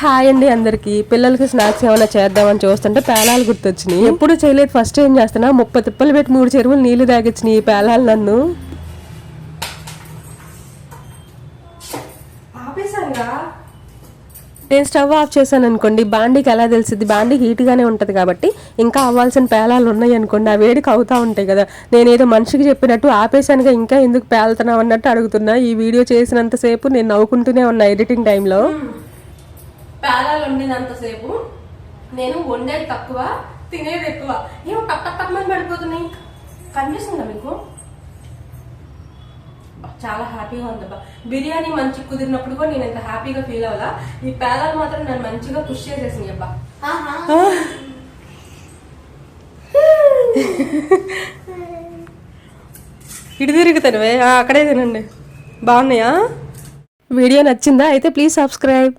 Hi అండి అందరికి. పిల్లలకి స్నాక్స్ ఏమైనా చేద్దామని చూస్తుంటే పేలాలు గుర్తొచ్చినాయి. ఎప్పుడు చేయలేదు. ఫస్ట్ ఏం చేస్తున్నా? ముప్పై తిప్పలు పెట్టి మూడు చెరువులు నీళ్ళు తాగించినాయి ఈ పేలాలు నన్ను. నేను స్టవ్ ఆఫ్ చేశాను అనుకోండి. బాండీకి ఎలా తెలిసింది బాండీ హీట్ గానే ఉంటది కాబట్టి ఇంకా అవ్వాల్సిన పేలాలు ఉన్నాయి అనుకోండి. ఆ వేడికి అవుతా ఉంటాయి కదా. నేను ఏదో మనిషికి చెప్పినట్టు ఆపేశానుగా ఇంకా ఎందుకు పేలుతున్నావు అన్నట్టు అడుగుతున్నా. ఈ వీడియో చేసినంతసేపు నేను నవ్వుకుంటూనే ఉన్నా ఎడిటింగ్ టైంలో. పేలాలు వండినంతసేపు నేను వండేది తక్కువ తినేది ఎక్కువ. ఏమో టక్ టక్ టక్ మంది పడిపోతున్నాయి. కనిపిస్తుందా మీకు? చాలా హ్యాపీగా ఉందబ్బా. బిర్యానీ మంచి కుదిరినప్పుడు కూడా నేను ఎంత హ్యాపీగా ఫీల్ అవ్వాలా. ఈ పేలాలు మాత్రం నన్ను మంచిగా పుష్ చేసేసింది అబ్బా. ఇటు తిరుగుతానువే అక్కడే తినండి. బాగున్నాయా? వీడియో నచ్చిందా? అయితే ప్లీజ్ సబ్స్క్రైబ్